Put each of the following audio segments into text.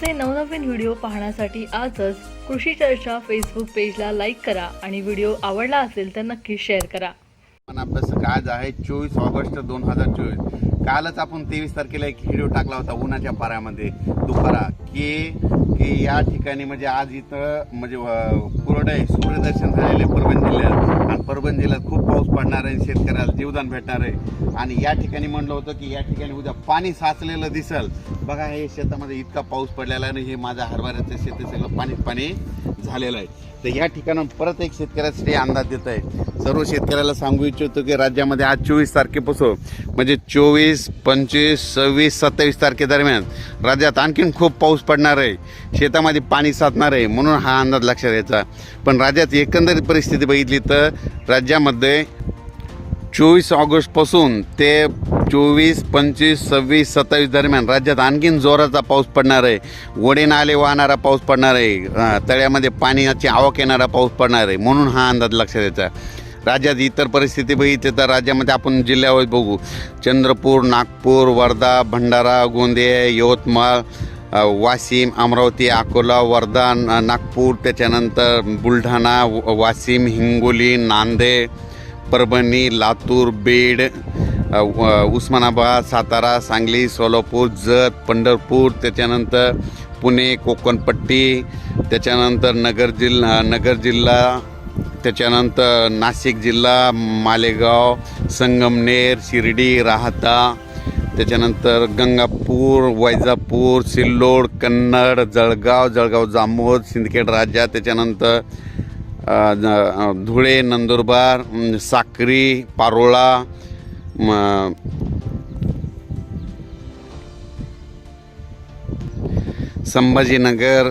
आमचे नवनवीन व्हिडिओ पाहण्यासाठी आजच कृषी चर्चा फेसबुक पेजला लाईक करा आणि व्हिडिओ आवडला असेल तर नक्की शेअर करा. पण अभ्यासक आज आहे चोवीस ऑगस्ट दोन हजार चोवीस. कालच आपण तेवीस तारखेला एक व्हिडिओ टाकला होता उन्हाच्या पाऱ्यामध्ये दुपारा. की की या ठिकाणी म्हणजे आज इथं म्हणजे पुरडे सूर्यदर्शन झालेले परभणी जिल्ह्यात. आणि परभणी जिल्ह्यात खूप पाऊस पडणार आहे शेतकऱ्याला जीवदान भेटणार आहे. आणि या ठिकाणी म्हणलं होतं की या ठिकाणी उद्या पाणी साचलेलं दिसल. बघा हे शेतामध्ये इतका पाऊस पडलेला आहे आणि हे माझ्या हरभऱ्याचं शेत सगळं पाणीच पाणी झालेलं आहे. तर या ठिकाणाहून परत एक शेतकऱ्यासाठी अंदाज देत आहे. सर्व शेतकऱ्याला सांगू इच्छितो की राज्यामध्ये आज चोवीस तारखेपासून म्हणजे चोवीस पंचवीस सव्वीस सत्तावीस तारखेदरम्यान राज्यात आणखीन खूप पाऊस पडणार आहे. शेतामध्ये पाणी साचणार आहे म्हणून हा अंदाज लक्षात घ्यायचा पण राज्यात एकंदरीत परिस्थिती बघितली तर राज्यामध्ये चोवीस ऑगस्टपासून ते चोवीस पंचवीस सव्वीस सत्तावीस दरम्यान राज्यात आणखीन जोराचा पाऊस पडणार आहे. वडे नाले वाहणारा पाऊस पडणार आहे. तळ्यामध्ये पाण्याची आवक येणारा पाऊस पडणार आहे म्हणून हा अंदाज लक्षात द्यायचा राज्यात इतर परिस्थिती बघितली तर राज्यामध्ये आपण जिल्ह्यावर बघू. चंद्रपूर नागपूर वर्धा भंडारा गोंदिया यवतमाळ वाशिम अमरावती अकोला वर्धा नागपूर त्याच्यानंतर बुलढाणा व- वाशिम हिंगोली नांदेड परभणी लातूर बीड उस्मानाबाद सातारा सांगली सोलापूर जत पंढरपूर त्याच्यानंतर पुणे कोकणपट्टी त्याच्यानंतर नगर जिल्हा नगर जिल्हा त्याच्यानंतर नाशिक जिल्हा मालेगाव संगमनेर शिर्डी राहता त्याच्यानंतर गंगापूर वैजापूर सिल्लोड कन्नड जळगाव जळगाव जामोद सिंदखेड राजा त्याच्यानंतर धुळे नंदुरबार साक्री पारोळा संभाजीनगर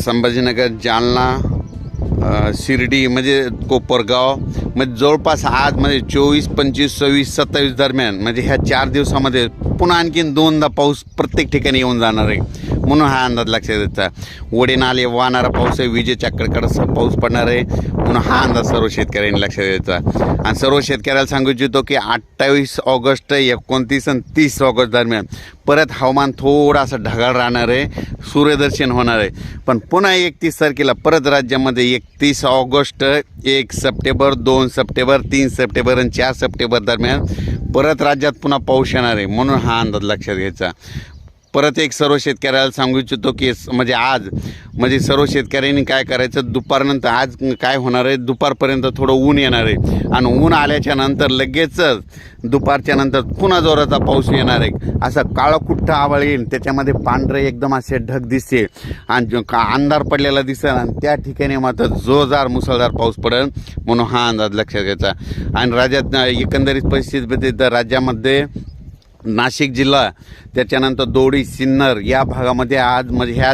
संभाजीनगर जालना शिर्डी म्हणजे कोपरगाव म्हणजे जवळपास आज म्हणजे चोवीस पंचवीस सव्वीस सत्तावीस दरम्यान म्हणजे ह्या चार दिवसामध्ये पुन्हा आणखीन दोनदा पाऊस प्रत्येक ठिकाणी येऊन जाणार आहे. म्हणून हा अंदाज लक्षात द्यायचा वडे नाले वाहणारा पाऊस आहे विजेच्या कडकड पाऊस पडणार आहे म्हणून हा अंदाज सर्व शेतकऱ्यांनी लक्षात द्यायचा आणि सर्व शेतकऱ्याला सांगू इच्छितो की अठ्ठावीस ऑगस्ट एकोणतीस आणि तीस ऑगस्ट दरम्यान परत हवामान थोडासा ढगाळ राहणार आहे सूर्यदर्शन होणार आहे. पण पुन्हा एकतीस तारखेला परत राज्यामध्ये एकतीस ऑगस्ट एक सप्टेंबर दोन सप्टेंबर तीन सप्टेंबर आणि चार सप्टेंबर दरम्यान परत राज्यात पुन्हा पाऊस येणार आहे म्हणून हा अंदाज लक्षात घ्यायचा. परत एक सर्व शेतकऱ्याला सांगू इच्छितो की म्हणजे आज म्हणजे सर्व शेतकऱ्यांनी काय करायचं? दुपारनंतर आज काय होणार आहे? दुपारपर्यंत थोडं ऊन येणार आहे. आणि ऊन आल्याच्यानंतर लगेचच दुपारच्या नंतर पुन्हा जोराचा पाऊस येणार आहे. असा काळं कुठ्ठं आवाळ येईल. त्याच्यामध्ये पांढरे एकदम असे ढग दिसते आणि का अंधार पडलेला दिसेल आणि त्या ठिकाणी मात्र जोरदार मुसळधार पाऊस पडेल म्हणून हा अंदाज लक्षात घ्यायचा. आणि राज्यात एकंदरीत परिस्थिती तर राज्यामध्ये नाशिक जिल्हा त्याच्यानंतर दोडी सिन्नर या भागामध्ये आज म्हणजे ह्या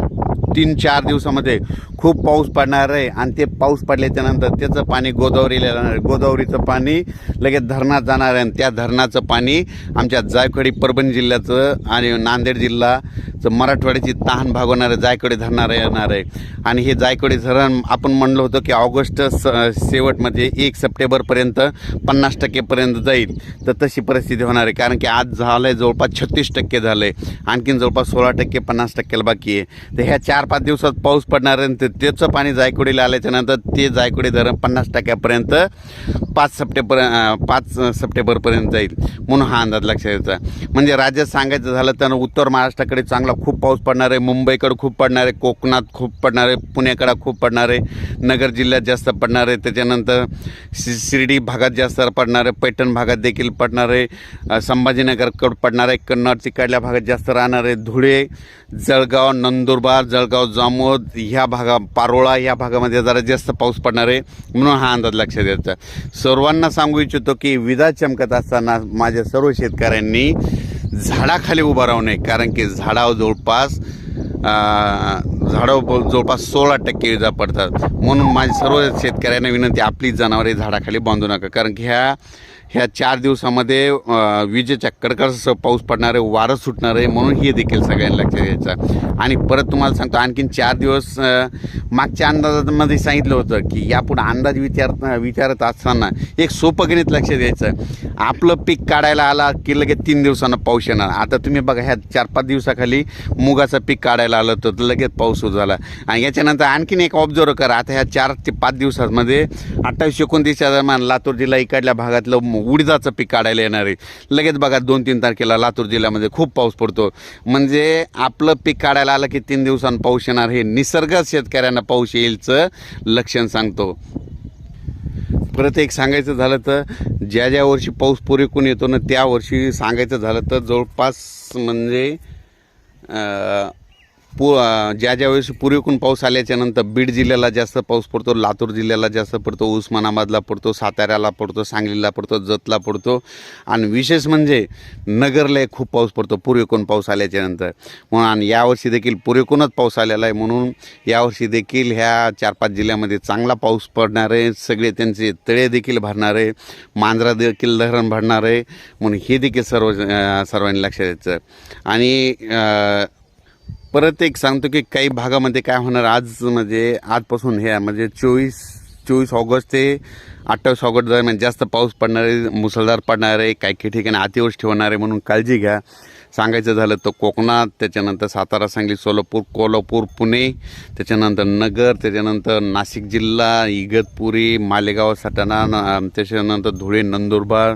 तीन चार दिवसामध्ये खूप पाऊस पडणार आहे. आणि ते पाऊस पडल्याच्यानंतर त्याचं पाणी गोदावरीला जाणार आहे गोदावरीचं पाणी लगेच धरणात जाणार आहे. आणि त्या धरणाचं पाणी आमच्या जायखडी परभणी जिल्ह्याचं आणि नांदेड जिल्हा तर मराठवाड्याची तहान भागवणार आहे जायकवाडी धरणार येणार. आहे आणि हे जायकवाडी धरण आपण म्हणलं होतं की ऑगस्ट स शेवटमध्ये एक सप्टेंबरपर्यंत पन्नास टक्केपर्यंत जाईल. तर तशी परिस्थिती होणार आहे. कारण की आज झालं आहे जवळपास छत्तीस टक्के झालं आहे आणखीन जवळपास सोळा टक्के पन्नास टक्क्याला बाकी आहे. तर ह्या चार पाच दिवसात पाऊस पडणार आहे आणि त्याचं पाणी जायकवाडीला आल्याच्यानंतर ते जायकवाडी धरण पन्नास टक्क्यापर्यंत पाच सप्टेंबर पाच सप्टेंबरपर्यंत जाईल. म्हणून हा अंदाज लक्षात द्यायचा म्हणजे राज्यात सांगायचं झालं तर उत्तर महाराष्ट्राकडे चांगला खूप पाऊस पडणार आहे मुंबईकडं खूप पडणार आहे कोकणात खूप पडणार आहे पुण्याकडं खूप पडणार आहे नगर जिल्ह्यात जास्त पडणार आहे त्याच्यानंतर शि शिर्डी भागात जास्त पडणार आहे पैठण भागात देखील पडणार आहे संभाजीनगरकडं पडणार आहे कन्नड तिकडल्या भागात जास्त राहणार आहे धुळे जळगाव नंदुरबार जळगाव जामोद ह्या भागा पारोळा ह्या भागामध्ये जरा जास्त पाऊस पडणार आहे म्हणून हा अंदाज लक्षात द्यायचा सर्वांना सांगू इच्छितो की विदा चमकत असताना माझ्या सर्व शेतकऱ्यांनी झाडाखाली उभं राहू नये कारण की झाडावर जवळपास झाडं जवळपास सोळा टक्के विजा पडतात. म्हणून माझी सर्व शेतकऱ्यांना विनंती आपली जनावरे झाडाखाली बांधू नका. कारण की ह्या ह्या चार दिवसामध्ये विजेच्या कडकडस पाऊस पडणार आहे वारं सुटणार आहे म्हणून हे देखील सगळ्यांना लक्षात घ्यायचं आणि परत तुम्हाला सांगतो आणखीन चार दिवस मागच्या अंदाजामध्ये सांगितलं होतं की यापुढे अंदाज विचार विचारत असताना एक सोपं गणित लक्षात घ्यायचं. आपलं पीक काढायला आला की लगेच तीन दिवसानं पाऊस येणार. आता तुम्ही बघा ह्या चार पाच दिवसाखाली मुगाचं पीक काढायला आलं तर लगेच पाऊस सुरू झाला. आणि याच्यानंतर आणखीन एक ऑब्झर्व करा आता ह्या चार ते पाच दिवसांमध्ये अठ्ठावीस एकोणतीसच्या दरम्यान लातूर जिल्हा इकडल्या भागातलं उडदाचं पीक काढायला येणार आहे. लगेच बघा दोन तीन तारखेला लातूर जिल्ह्यामध्ये खूप पाऊस पडतो. म्हणजे आपलं पीक काढायला आलं की तीन दिवसांनी पाऊस येणार हे निसर्ग शेतकऱ्यांना पाऊस येईलचं लक्षण सांगतो. परत एक सांगायचं झालं तर ज्या ज्या वर्षी पाऊस पुरेकून येतो ना त्या वर्षी सांगायचं झालं तर जवळपास म्हणजे पु ज्या ज्या वेळेस पुरेकून पाऊस आल्याच्यानंतर बीड जिल्ह्याला जास्त पाऊस पडतो लातूर जिल्ह्याला जास्त पडतो उस्मानाबादला पडतो साताऱ्याला पडतो सांगलीला पडतो जतला पडतो. आणि विशेष म्हणजे नगरला खूप पाऊस पडतो पुरेकून पाऊस आल्याच्यानंतर म्हणून आणि यावर्षी देखील पुरेकूनच पाऊस आलेला आहे. म्हणून यावर्षी देखील ह्या चार पाच जिल्ह्यामध्ये चांगला पाऊस पडणार आहे. सगळे त्यांचे तळे देखील भरणार आहे. मांजरा देखील धरण भरणार आहे. म्हणून हे देखील सर्व सर्वांनी लक्षात द्यायचं आणि परत एक सांगतो की काही भागामध्ये काय होणार आज म्हणजे आजपासून हे म्हणजे चोवीस चोवीस ऑगस्ट ते अठ्ठावीस ऑगस्ट दरम्यान जास्त पाऊस पडणार आहे मुसळधार पडणार आहे काही काही ठिकाणी अतिवृष्टी होणार आहे म्हणून काळजी घ्या. सांगायचं झालं तर कोकणात त्याच्यानंतर सातारा सांगली सोलापूर कोल्हापूर पुणे त्याच्यानंतर नगर त्याच्यानंतर नाशिक जिल्हा इगतपुरी मालेगाव सटाणा न- त्याच्यानंतर धुळे नंदुरबार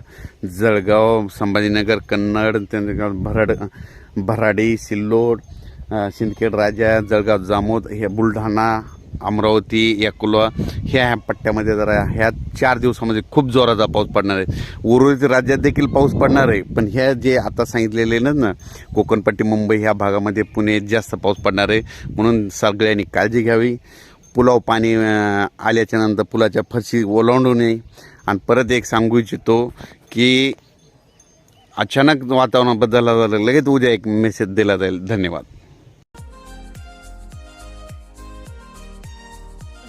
जळगाव संभाजीनगर कन्नड त्यानंतर भराड भराडी सिल्लोड सिंदखेड राजा जळगाव जामोद हे बुलढाणा अमरावती अकोला ह्या ह्या पट्ट्यामध्ये जरा ह्या चार दिवसामध्ये खूप जोराचा पाऊस पडणार आहे. उर्वरित राज्यात देखील पाऊस पडणार आहे. पण ह्या जे आता सांगितलेले ना ना कोकणपट्टी मुंबई ह्या भागामध्ये पुणे जास्त पाऊस पडणार आहे. म्हणून सगळ्यांनी काळजी घ्यावी. पुलाव पाणी आल्याच्यानंतर पुलाच्या फरशी ओलांडू नये. आणि परत एक सांगू इच्छितो की अचानक वातावरण बदलला झालं लगेच उद्या एक मेसेज दिला जाईल. धन्यवाद.